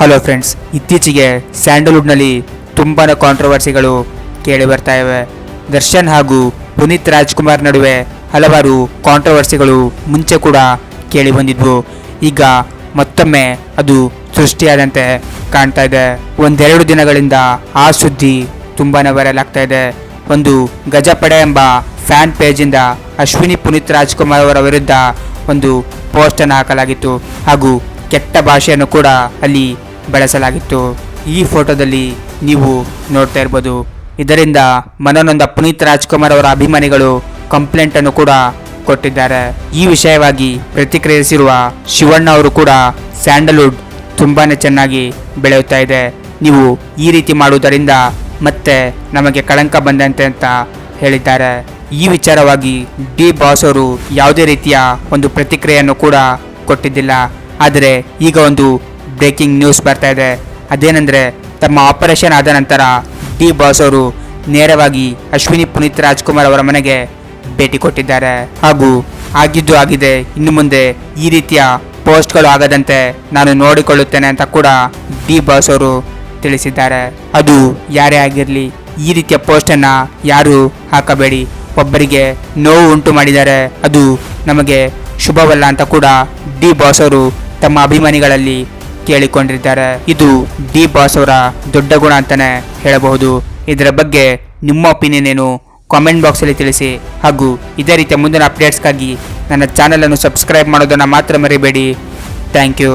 Hello friends ಇತ್ತೀಚೆಗೆ ಸ್ಯಾಂಡಲ್ವುಡ್ನಲ್ಲಿ ತುಂಬಾ ಕಾಂಟ್ರವರ್ಸಿಗಳು ಕೇಳಿ ಬರ್ತಾ ಇವೆ. ದರ್ಶನ್ ಹಾಗೂ ಪುನೀತ್ ರಾಜ್ಕುಮಾರ್ ನಡುವೆ ಹಲವಾರು ಕಾಂಟ್ರವರ್ಸಿಗಳು ಮುಂಚೆ ಕೂಡ ಕೇಳಿ ಬಂದಿದ್ವು. ಈಗ ಮತ್ತೊಮ್ಮೆ ಅದು ಸೃಷ್ಟಿಯಾದಂತೆ ಕಾಣ್ತಾ ಇದೆ. ಒಂದೆರಡು ದಿನಗಳಿಂದ ಆ ಸುದ್ದಿ ತುಂಬಾ ವೈರಲ್ ಇದೆ. ಒಂದು ಗಜಪಡೆ ಎಂಬ ಫ್ಯಾನ್ ಪೇಜಿಂದ ಅಶ್ವಿನಿ ಪುನೀತ್ ರಾಜ್ಕುಮಾರ್ ಅವರ ವಿರುದ್ಧ ಒಂದು ಪೋಸ್ಟನ್ನು ಹಾಕಲಾಗಿತ್ತು. ಹಾಗೂ ಕೆಟ್ಟ ಭಾಷೆಯನ್ನು ಕೂಡ ಅಲ್ಲಿ ಬಳಸಲಾಗಿತ್ತು. ಈ ಫೋಟೋದಲ್ಲಿ ನೀವು ನೋಡ್ತಾ ಇರ್ಬೋದು. ಇದರಿಂದ ಮನನೊಂದ ಪುನೀತ್ ರಾಜ್ಕುಮಾರ್ ಅವರ ಅಭಿಮಾನಿಗಳು ಕಂಪ್ಲೇಂಟ್ ಅನ್ನು ಕೂಡ ಕೊಟ್ಟಿದ್ದಾರೆ. ಈ ವಿಷಯವಾಗಿ ಪ್ರತಿಕ್ರಿಯಿಸಿರುವ ಶಿವಣ್ಣ ಅವರು ಕೂಡ ಸ್ಯಾಂಡಲ್ವುಡ್ ತುಂಬಾನೇ ಚೆನ್ನಾಗಿ ಬೆಳೆಯುತ್ತಾ ಇದೆ. ನೀವು ಈ ರೀತಿ ಮಾಡುವುದರಿಂದ ಮತ್ತೆ ನಮಗೆ ಕಳಂಕ ಬಂದಂತೆ ಅಂತ ಹೇಳಿದ್ದಾರೆ. ಈ ವಿಚಾರವಾಗಿ ಡಿ ಬಾಸ್ ಅವರು ಯಾವುದೇ ರೀತಿಯ ಒಂದು ಪ್ರತಿಕ್ರಿಯೆಯನ್ನು ಕೂಡ ಕೊಟ್ಟಿದ್ದಿಲ್ಲ. ಆದರೆ ಈಗ ಒಂದು ಬ್ರೇಕಿಂಗ್ ನ್ಯೂಸ್ ಬರ್ತಾ ಇದೆ. ಅದೇನೆಂದರೆ, ತಮ್ಮ ಆಪರೇಷನ್ ಆದ ನಂತರ ಡಿ ಬಾಸ್ ಅವರು ನೇರವಾಗಿ ಅಶ್ವಿನಿ ಪುನೀತ್ ರಾಜ್ಕುಮಾರ್ ಅವರ ಮನೆಗೆ ಭೇಟಿ ಕೊಟ್ಟಿದ್ದಾರೆ. ಹಾಗೂ ಆಗಿದ್ದು ಆಗಿದೆ, ಇನ್ನು ಮುಂದೆ ಈ ರೀತಿಯ ಪೋಸ್ಟ್ಗಳು ಆಗದಂತೆ ನಾನು ನೋಡಿಕೊಳ್ಳುತ್ತೇನೆ ಅಂತ ಕೂಡ ಡಿ ಬಾಸ್ ಅವರು ತಿಳಿಸಿದ್ದಾರೆ. ಅದು ಯಾರೇ ಆಗಿರಲಿ, ಈ ರೀತಿಯ ಪೋಸ್ಟನ್ನು ಯಾರು ಹಾಕಬೇಡಿ. ಒಬ್ಬರಿಗೆ ನೋವು ಉಂಟು ಮಾಡಿದರೆ ಅದು ನಮಗೆ ಶುಭವಲ್ಲ ಅಂತ ಕೂಡ ಡಿ ಬಾಸ್ ಅವರು ತಮ್ಮ ಅಭಿಮಾನಿಗಳಲ್ಲಿ ಕೇಳಿಕೊಂಡಿದ್ದಾರೆ. ಇದು ಡಿ ಬಾಸ್ ಅವರ ದೊಡ್ಡ ಗುಣ ಅಂತಾನೆ ಹೇಳಬಹುದು. ಇದರ ಬಗ್ಗೆ ನಿಮ್ಮ ಒಪಿನಿಯನ್ ಏನು? ಕಾಮೆಂಟ್ ಬಾಕ್ಸಲ್ಲಿ ತಿಳಿಸಿ. ಹಾಗೂ ಇದೇ ರೀತಿಯ ಮುಂದಿನ ಅಪ್ಡೇಟ್ಸ್ಗಾಗಿ ನನ್ನ ಚಾನಲನ್ನು ಸಬ್ಸ್ಕ್ರೈಬ್ ಮಾಡೋದನ್ನು ಮಾತ್ರ ಮರಿಬೇಡಿ. Thank you